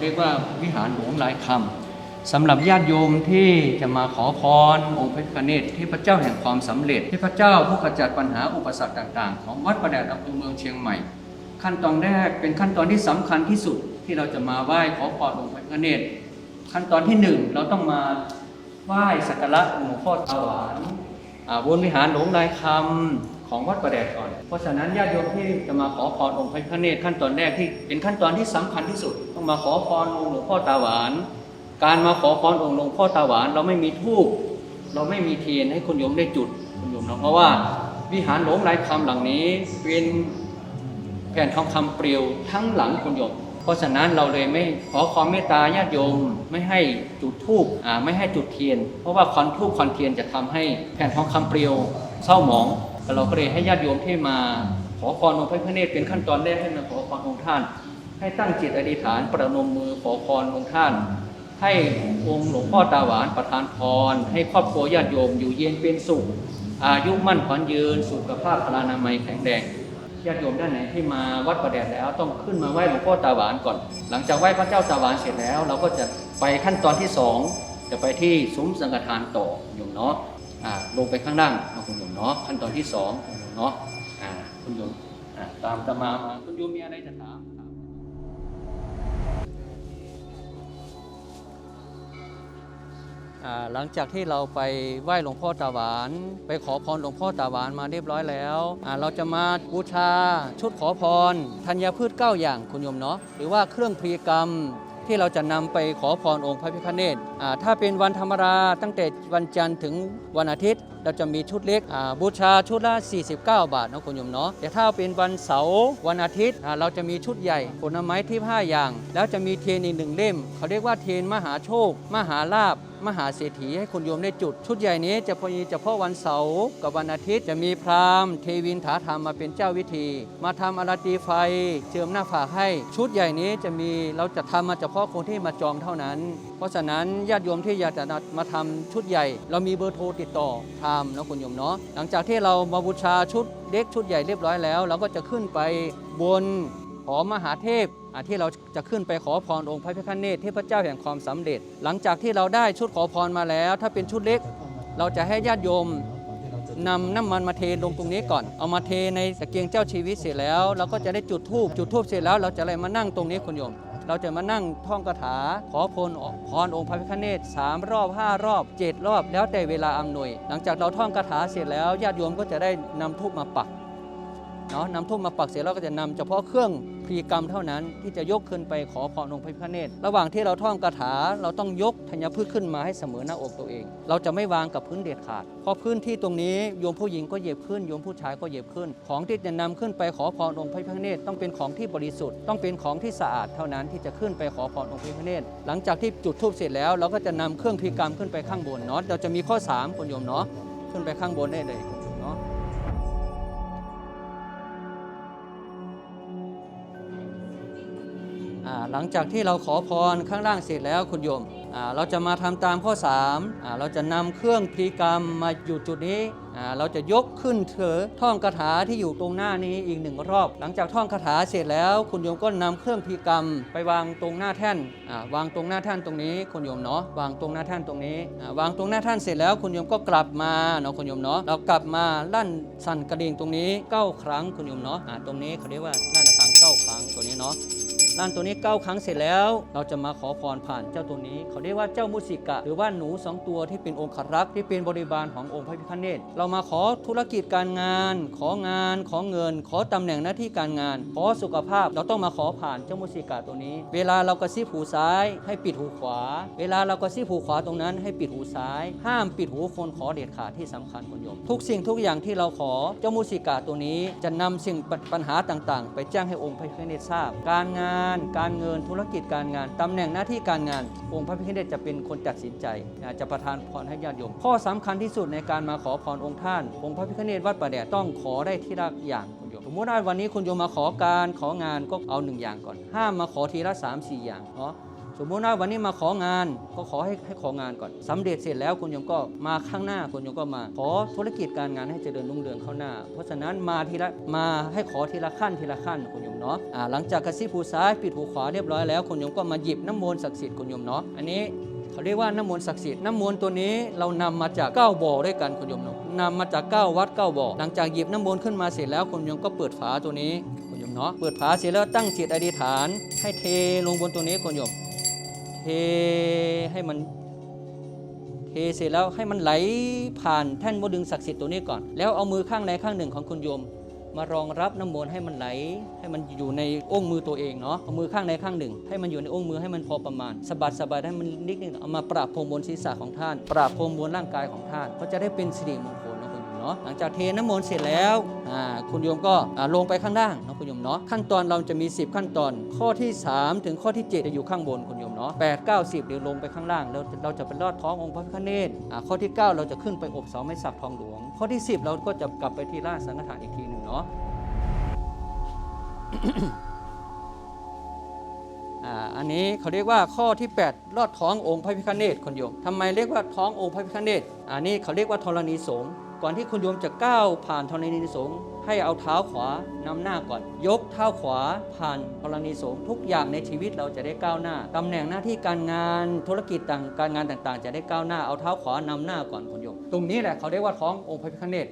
เรียกว่าวิหารหลวงหลายคำสำหรับญาติโยมที่จะมาขอพรองค์พระพิฆเนศที่พระเจ้าแห่งความสำเร็จที่พระเจ้าผู้ขจัดปัญหาอุปสรรคต่าง ๆ ของวัดประแดดอำเภอเมืองเชียงใหม่ ขั้นตอนแรกเป็นขั้นตอนที่สำคัญที่สุดที่เราจะมาไหว้ขอพรองค์พระพิฆเนศขั้นตอนที่หนึ่งเราต้องมาไหว้สักการะหลวงพ่อตาหวานบนวิหารหลวงลายคำของวัดประแดดก่อน เพราะฉะนั้นญาติโยมที่จะมาขอพรองค์พระพิฆเนศขั้นตอนแรกที่เป็นขั้นตอนที่สำคัญที่สุด ต้องมาขอพรองค์หลวงพ่อตาหวาน การมาขอพรองค์หลวงพ่อตาหวาน เราไม่มีธูปเราไม่มีเทียนให้คุณโยมได้จุดคุณโยมเนาะเพราะว่าวิหารหลวงลายคำหลังนี้เป็นแผ่นทองคำเปลวทั้งหลังคุณโยม เพราะฉะนั้นเราเลยไม่ขอความเมตตาญาติโยมไม่ให้จุดธูปอ่าไม่ให้จุดเทียน เพราะว่าควันธูปควันเทียนจะทำให้แผ่นทองคำเปลวเศร้าหมองเราก็เลยให้ญาติโยมที่มาขอพรองค์พระพเนศเป็นขั้นตอนแรกให้มาขอพรองค์ท่าน ให้ตั้งจิตอธิษฐานประนมมือขอพรองค์ท่าน ให้องค์หลวงพ่อตาหวานประทานพร ให้ครอบครัวญาติโยมอยู่เย็นเป็นสุข อายุมั่นขวัญยืน สุขภาพพลานามัยแข็งแรงญาติโยมด้านไหนที่มาวัดประแดดแล้วต้องขึ้นมาไหว้หลวงพ่อตาหวานก่อน หลังจากไหว้พระเจ้าตาหวานเสร็จแล้ว เราก็จะไปขั้นตอนที่สองจะไปที่ซุ้มสังฆทานต่อโยมเนาะอ่าลงไปข้างล่างนะคุณโยมเนาะขั้นตอนที่สองโยมเนาะอ่าคุณโยมอ่าตามตามามาคุณโยมมีอะไรจะถาม หลังจากที่เราไปไหว้หลวงพ่อตาหวาน ไปขอพรหลวงพ่อตาหวานมาเรียบร้อยแล้ว เราจะมาบูชาชุดขอพรธัญพืช 9 อย่างคุณโยมเนาะหรือว่าเครื่องพรีกรรมที่เราจะนำไปขอพรองค์พระพิฆเนศถ้าเป็นวันธรรมดาตั้งแต่วันจันทร์ถึงวันอาทิตย์ เราจะมีชุดเล็กบูชาชุดละ 49 บาทนะคุณโยมเนาะแต่ถ้าเป็นวันเสาร์วันอาทิตย์ เราจะมีชุดใหญ่ผลไม้ที่5อย่าง แล้วจะมีเทียนอีกหนึ่งเล่ม เขาเรียกว่าเทียนมหาโชค มหาลาภ มหาเศรษฐีให้คุณโยมได้จุด ชุดใหญ่นี้จะพมีเฉพาะวันเสาร์กับวันอาทิตย์จะมีพราหมณ์เทวินถาธรรมมาเป็นเจ้าวิธี มาทำอาราตีไฟเจิมหน้าผากให้ ชุดใหญ่นี้จะมีเราจะทำมาเฉพาะคนที่มาจองเท่านั้น เพราะฉะนั้นญาติโยมที่อยากจะมาทำชุดใหญ่ เรามีเบอร์โทรติดต่อทำนะคุณโยมเนาะหลังจากที่เรามาบูชาชุดเล็กชุดใหญ่เรียบร้อยแล้ว เราก็จะขึ้นไปบน ขอมหาเทพที่เราจะขึ้นไปขอพรองค์พระพิฆเนศเทพเจ้าแห่งความสำเร็จ หลังจากที่เราได้ชุดขอพรมาแล้ว ถ้าเป็นชุดเล็ก เราจะให้ญาติโยมนำน้ำมันมาเทลงตรงนี้ก่อน เอามาเทในตะเกียงเจ้าชีวิตเสร็จแล้ว เราก็จะได้จุดธูปจุดธูปเสร็จแล้ว เราจะอะไรมานั่งตรงนี้คุณโยม เราจะมานั่งท่องคาถา ขอพรพรองค์พระพิฆเนศสามรอบห้ารอบเจ็ดรอบ แล้วแต่เวลาอำนวย หลังจากเราท่องคาถาเสร็จแล้วญาติโยมก็จะได้นำธูปมาปักเนาะนำทูบมาปักเสร็จแล้วก็จะนำเฉพาะเครื่อง พรีกรรมเท่านั้นที่จะยกขึ้นไปขอพรองค์พระพิฆเนศระหว่างที่เราท่องคาถาเราต้องยกธัญพืชขึ้นมาให้เสมอหน้าอกตัวเอง เราจะไม่วางกับพื้นเด็ดขาดเพราะพื้นที่ตรงนี้โยมผู้หญิงก็เหยียบขึ้นโยมผู้ชายก็เหยียบขึ้น ของที่จะนำขึ้นไปขอพรองค์พระพิฆเนศต้องเป็นของที่บริสุทธิ์ต้องเป็นของที่สะอาดเท่านั้นที่จะขึ้นไปขอพรองค์พระพิฆเนศหลังจากที่จุดธูปเสร็จแล้วเราก็จะนำเครื่องพรีกรรมขึ้นไปข้างบนเนาะเราจะมีข้อสามคุณโยมเนาะขึ้นไปข้างบนได้เลย หลังจากที่เราขอพรข้างล่างเสร็จแล้วคุณโยม เราจะมาทำตามข้อ3าเราจะนำเครื่องพรีกรรมมาอยู่จุดนี้ เราจะยกขึ้นเถอท่องคาถาที่อยู่ตรงหน้านี้อีกหนึ่งรอบ หลังจากท่องคาถาเสร็จแล้วคุณโยมก็นำเครื่องพรีกรรม ไปวางตรงหน้าแท่น วางตรงหน้าแท่นตรงนี้คุณโยมเนาะ วางตรงหน้าแท่นตรงนี้ วางตรงหน้าแท่นเสร็จแล้วคุณโยมก็กลับมาเนาะคุณโยมเนาะ เรากลับมาลั่นสั่นกระดิ่งตรงนี้เก้าครั้งคุณโยมเนาะ ตรงนี้เขาเรียกว่าลั่นระฆังเก้าครั้งตัวนี้เนาะ ลั่นตัวนี้ 9 ครั้งเสร็จแล้ว เราจะมาขอพรผ่านเจ้าตัวนี้ เขาเรียกว่าเจ้ามุสิกะ หรือว่าหนูสองตัวที่เป็นองค์ขรักษ์ที่เป็นบริบาลขององค์พระพิฆเนศเรามาขอธุรกิจการงาน ของานขอเงิน ขอตำแหน่งหน้าที่การงาน ขอสุขภาพเราต้องมาขอผ่านเจ้ามุสิกะตัวนี้ เวลาเรากระซิบหูซ้าย ให้ปิดหูขวา เวลาเรากระซิบหูขวาตรงนั้น ให้ปิดหูซ้าย ห้ามปิดหูคนขอเด็ดขาดที่สำคัญคุณโยม ทุกสิ่งทุกอย่างที่เราขอเจ้ามุสิกะตัวนี้ จะนำสิ่งปัญหาต่างๆ ไปแจ้งให้องค์พระพิฆเนศทราบ การงานการเงินธุรกิจการงานตำแหน่งหน้าที่การงาน องค์พระพิฆเนศจะเป็นคนตัดสินใจจะประทานพรให้ญาติโยม ข้อสำคัญที่สุดในการมาขอพรองค์ท่าน องค์พระพิฆเนศวัดประแดดต้องขอได้ที่ละอย่างคุณโยมสมมติว่าวันนี้คุณโยมมาขอการของานก็เอาหนึ่งอย่างก่อน ห้ามมาขอทีละ3 4อย่างเนาะ สมมุติว่าวันนี้มาของานก็ขอให้ให้ของานก่อนสำเร็จเสร็จแล้วคุณโยมก็มาข้างหน้าคุณโยมก็มา ขอธุรกิจการงานให้เจริญรุ่งเรืองเข้าหน้า เพราะฉะนั้นมาทีละมาให้ขอทีละขั้นทีละขั้นคุณโยมเนาะอ่าหลังจากกระซิบหูซ้ายปิดหูขวาเรียบร้อยแล้วคุณโยมก็มาหยิบน้ำมนต์ศักดิ์สิทธิ์คุณโยมเนาะอันนี้เขาเรียกว่าน้ำมนต์ศักดิ์สิทธิ์น้ำมนต์ตัวนี้เรานำมาจากเก้าบ่อด้วยกันคุณโยมเนาะนำมาจากเก้าวัดเก้าบ่อหลังจากหยิบน้ำมนต์ขึ้นมาเสร็จแล้วคุณโยมก็เปิดฝาตัวนี้คุณโยมเนาะเปิดฝาเสร็จแล้วตั้งจิตอธิษฐาน ให้เทลงบนตัวนี้คุณโยม ให้มันเทเสร็จแล้วให้มันไหลผ่านแท่นโมดึงศักดิ์สิทธิ์ตัวนี้ก่อน แล้วเอามือข้างใดข้างหนึ่งของคุณโยม มารองรับน้ำมนต์ให้มันไหล ให้มันอยู่ในองค์มือตัวเองเนาะเอามือข้างใดข้างหนึ่ง ให้มันอยู่ในองค์มือให้มันพอประมาณสะบัดสะบัดให้มันนิดนึงเอามาปราบพรมบนศีรษะของท่าน ปราบพรมบนร่างกายของท่านก็จะได้เป็นสิริมงคล เนาะหลังจากเทน้ำมนต์เสร็จแล้วคุณโยมก็ลงไปข้างล่างเนาะคุณโยมเนาะขั้นตอนเราจะมี 10 ขั้นตอน ข้อที่ 3 ถึงข้อที่ 7 จะอยู่ข้างบนคุณโยมเนาะ8 9 10เดี๋ยวลงไปข้างล่างแล้วเราจะไปลอดท้ององค์พระพิฆเนศข้อที่ 9 เราจะขึ้นไปอบเสาไม้สักทองหลวง ข้อที่ 10 เราก็จะกลับไปที่ราสังฆทานอีกทีหนึ่งเนาะอันนี้เขาเรียกว่าข้อที่ 8 ลอดท้ององค์พระพิฆเนศคุณโยมทำไมเรียกว่าท้ององค์พระพิฆเนศอันนี้เขาเรียกว่าธรณีสงฆ์ ก่อนที่คุณโยมจะก้าวผ่านธรณีสงฆ์ให้เอาเท้าขวานำหน้าก่อน ยกเท้าขวาผ่านธรณีสงฆ์ทุกอย่างในชีวิตเราจะได้ก้าวหน้าตำแหน่งหน้าที่การงานธุรกิจต่างการงานต่างๆ จะได้ก้าวหน้าเอาเท้าขวานำหน้าก่อนคุณโยม ตรงนี้แหละเขาเรียกว่าท้ององค์พระพิฆเนศ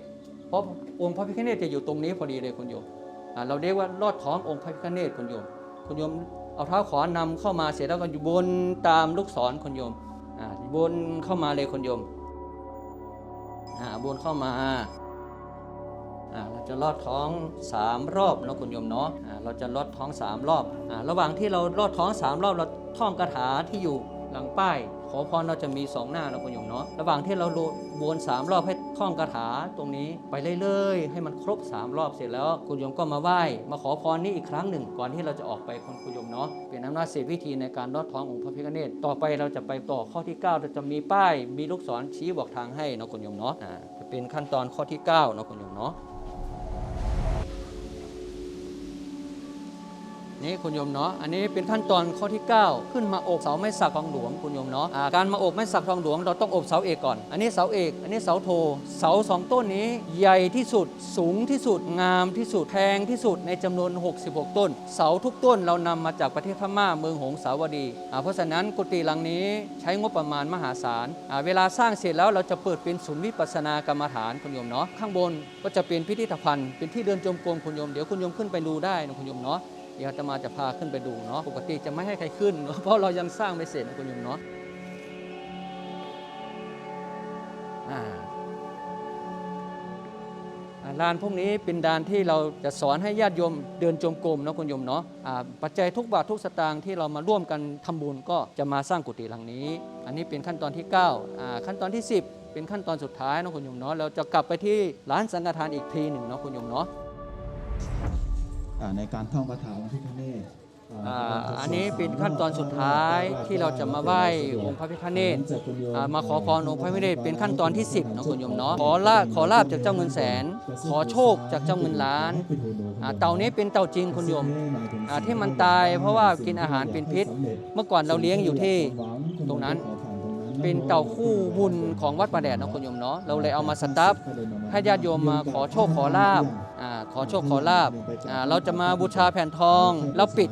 เพราะองค์พระพิฆเนศจะอยู่ตรงนี้พอดีเลยคุณโยมเราเรียกว่าลอดท้ององค์พระพิฆเนศคุณโยมคุณโยมเอาเท้าขวานำเข้ามาเสร็จแล้วก็อยู่บนตามลูกศรคุณโยมบนเข้ามาเลยคุณโยม อ่าบนเข้ามาอ่าเราจะลอดท้องสามรอบนะคุณโยมเนาะอ่าเราจะลอดท้องสามรอบอ่าระหว่างที่เราลอดท้องสามรอบเราท่องคาถาที่อยู่หลังป้าย อพรเราจะมีสองหน้านะคุณโยมเนาะระหว่างที่เราวนสามรอบให้ท่องคาถาตรงนี้ไปเรื่อยๆ ให้มันครบสามรอบเสร็จแล้วคุณโยมก็มาไหว้มาขอพรนี้อีกครั้งหนึ่ง ก่อนที่เราจะออกไปคุณคุณโยมเนาะเป็นอำนาจเศษวิธีในการลอดท้ององค์พระพิฆเนศต่อไปเราจะไปต่อข้อที่ 9 เราจะมีป้ายมีลูกศรชี้บอกทางให้นะคุณโยมเนาะจะเป็นขั้นตอนข้อที่9นะคุณโยมเนาะ นี่คุณโยมเนาะอันนี้เป็นขั้นตอนข้อที่ 9 ขึ้นมาอบเสาไม้สักทองหลวงคุณโยมเนาะการมาอบไม้สักทองหลวงเราต้องอบเสาเอกก่อน อันนี้เสาเอก อันนี้เสาโท เสาสองต้นนี้ใหญ่ที่สุดสูงที่สุดงามที่สุดแพงที่สุดในจำนวน 66 ต้น เสาทุกต้นเรานำมาจากประเทศพม่าเมืองหงสาวดี เพราะฉะนั้นกุฏิหลังนี้ใช้งบประมาณมหาศาล เวลาสร้างเสร็จแล้วเราจะเปิดเป็นศูนย์วิปัสสนากรรมฐานคุณโยมเนาะข้างบนก็จะเป็นพิพิธภัณฑ์เป็นที่เดินจงกรมคุณโยมเดี๋ยวคุณโยมขึ้นไปดูได้นะคุณโยมเนาะ เดี๋ยวอาตมาจะพาขึ้นไปดูเนาะปกติจะไม่ให้ใครขึ้นเนาะเพราะเรายังสร้างไม่เสร็จนะคุณโยมเนาะลานพวกนี้เป็นดานที่เราจะสอนให้ญาติโยมเดินจงกรมเนาะคุณโยมเนาะอ่าปัจจัยทุกบาททุกสตางค์ที่เรามาร่วมกันทำบุญก็จะมาสร้างกุฏิหลังนี้ อันนี้เป็นขั้นตอนที่9อ่าขั้นตอนที่ 10 เป็นขั้นตอนสุดท้ายเนาะคุณโยมเนาะเราจะกลับไปที่ร้านสังฆทานอีกทีหนึ่งเนาะคุณโยมเนาะ ในการท่องคาถาองค์พิฆเนศอ่าอันนี้เป็นขั้นตอนสุดท้ายที่เราจะมาไหว้องค์พระพิฆเนศอ่ามาขอพรองค์พระพิฆเนศเป็นขั้นตอนที่ 10นะคุณโยมเนาะขอลาขอลาบจากเจ้าเงินแสน ขอโชคจากเจ้าเงินล้านอ่าเต่านี้เป็นเต่าจริงคุณโยมอ่าที่มันตายเพราะว่ากินอาหารเป็นพิษ เมื่อก่อนเราเลี้ยงอยู่ที่ตรงนั้นเป็นเต่าคู่บุญของวัดประแดดนะคุณโยมเนาะเราเลยเอามาสตัฟให้ญาติโยมมาขอโชคขอลาบ ขอโชคขอลาบเราจะมาบูชาแผ่นทองแล้วปิด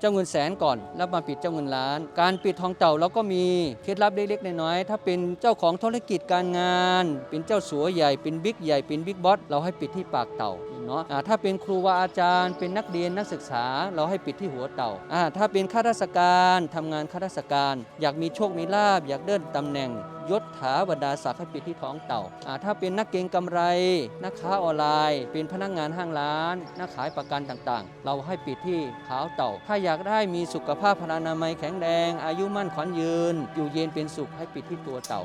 เจ้าเงินแสนก่อน แล้วมาปิดเจ้าเงินล้าน การปิดทองเต่าเราก็มีเคล็ดลับเล็กๆน้อยๆถ้าเป็นเจ้าของธุรกิจการงาน เป็นเจ้าสัวใหญ่เป็นบิ๊กใหญ่เป็นบิ๊กบอสเราให้ปิดที่ปากเต่าเนาะถ้าเป็นครูบาอาจารย์ เป็นนักเรียนนักศึกษา เราให้ปิดที่หัวเต่าถ้าเป็นข้าราชการทำงานข้าราชการ อยากมีโชคมีลาบอยากเดินตำแหน่งยศถาบรรดาศักดิ์ให้ปิดที่ท้องเต่า ถ้าเป็นนักเก็งกำไรนักค้าออนไลน์ เป็นพนักงานห้างร้าน นักขายประกันต่างๆ เราให้ปิดที่เท้าเต่า ถ้าอยากได้มีสุขภาพพลานามัยแข็งแรง อายุมั่นขวัญยืน อยู่เย็นเป็นสุขให้ปิดที่ตัวเต่า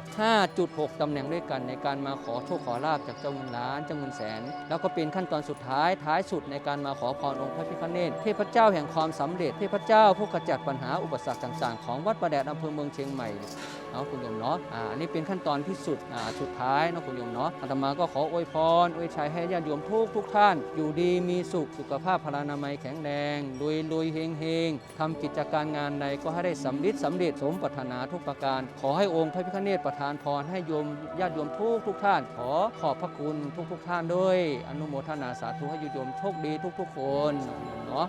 5.6 ตำแหน่งด้วยกันในการมาขอโชคขอลาบจากเจ้าเงินล้านเจ้าเงินแสน แล้วก็เป็นขั้นตอนสุดท้ายท้ายสุดในการมาขอพรองค์พระพิฆเนศเทพเจ้าแห่งความสำเร็จเทพเจ้าผู้ขจัดปัญหาอุปสรรคต่างๆ ของวัดประแดดอำเภอเมืองเชียงใหม่ เนาะคุณโยมเนาะอ่าอันนี้เป็นขั้นตอนที่สุดอ่าสุดท้ายเนาะคุณโยมเนาะอาตมาก็ขออวยพรอวยชัยให้ญาติโยมทุกทุกท่าน อยู่ดีมีสุขสุขภาพพลานามัยแข็งแรงรวยรวยเฮงเฮงทำกิจการงานใดก็ให้ได้สำลิดสำเร็จสมปรารถนาทุกประการ ขอให้องค์พระพิฆเนศประทานพรให้โยมญาติโยมทุกทุกท่าน ขอขอบพระคุณทุกทุกท่านด้วย อนุโมทนาสาธุให้โยมโชคดีทุกๆคนเนาะ